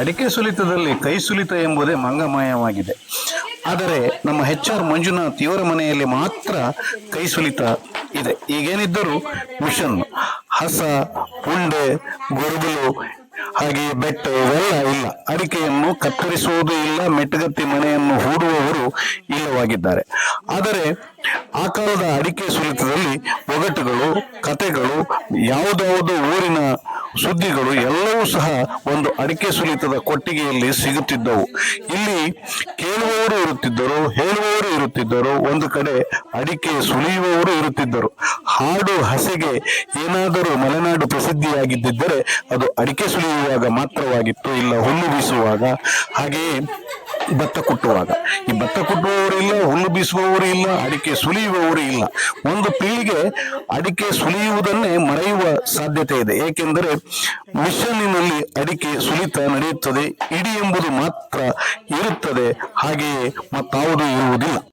ಅಡಿಕೆ ಸುಲಿತದಲ್ಲಿ ಕೈ ಸುಲಿತ ಎಂಬುದೇ ಮಂಗಮಯವಾಗಿದೆ. ಆದರೆ ನಮ್ಮ ಎಚ್ ಆರ್ ಮಂಜುನಾಥ್ ಇವರ ಮನೆಯಲ್ಲಿ ಮಾತ್ರ ಕೈ ಸುಲಿತ ಇದೆ. ಈಗೇನಿದ್ದರೂ ಮಿಷನ್, ಹಸ, ಉಂಡೆ ಗೊರಗುಲು ಹಾಗೆ ಬೆಟ್ಟ ಇವೆಲ್ಲ ಇಲ್ಲ. ಅಡಿಕೆಯನ್ನು ಕತ್ತರಿಸುವುದು ಇಲ್ಲ, ಮೆಟ್ಟಗತ್ತಿ ಮನೆಯನ್ನು ಹೂಡುವವರು ಇಲ್ಲವಾಗಿದ್ದಾರೆ. ಆದರೆ ಆ ಕಾಲದ ಅಡಿಕೆ ಸುಲಿತದಲ್ಲಿ ಒಗಟುಗಳು, ಕತೆಗಳು, ಯಾವುದಾವುದು ಊರಿನ ಸುದ್ದಿಗಳು ಎಲ್ಲವೂ ಸಹ ಒಂದು ಅಡಿಕೆ ಸುಲಿತದ ಕೊಟ್ಟಿಗೆಯಲ್ಲಿ ಸಿಗುತ್ತಿದ್ದವು. ಇಲ್ಲಿ ಕೇಳುವವರು ಇರುತ್ತಿದ್ದರು, ಹೇಳುವವರು ಇರುತ್ತಿದ್ದರು, ಒಂದು ಕಡೆ ಅಡಿಕೆ ಸುಲಿಯುವವರು ಇರುತ್ತಿದ್ದರು. ಹಾಡು ಹಸೆಗೆ ಏನಾದರೂ ಮಲೆನಾಡು ಪ್ರಸಿದ್ಧಿಯಾಗಿದ್ದರೆ ಅದು ಅಡಿಕೆ ಸುಲಿಯುವಾಗ ಮಾತ್ರವಾಗಿತ್ತು, ಇಲ್ಲ ಹುಲ್ಲು ಬೀಸುವಾಗ. ಹಾಗೆಯೇ ಭತ್ತ ಕುಟ್ಟುವಾಗ. ಈ ಭತ್ತ ಕುಟ್ಟುವವರು ಇಲ್ಲ, ಹುಲ್ಲು ಬೀಸುವವರು ಇಲ್ಲ, ಅಡಿಕೆ ಸುಲಿಯುವವರು ಇಲ್ಲ. ಒಂದು ಪೀಳಿಗೆ ಅಡಿಕೆ ಸುಲಿಯುವುದನ್ನೇ ಮರೆಯುವ ಸಾಧ್ಯತೆ ಇದೆ. ಏಕೆಂದರೆ ಮಿಷನ್ನಿನಲ್ಲಿ ಅಡಿಕೆ ಸುಲಿತ ನಡೆಯುತ್ತದೆ. ಇಡಿ ಎಂಬುದು ಮಾತ್ರ ಇರುತ್ತದೆ. ಹಾಗೆಯೇ ಮತ್ತಾವುದು ಇರುವುದಿಲ್ಲ.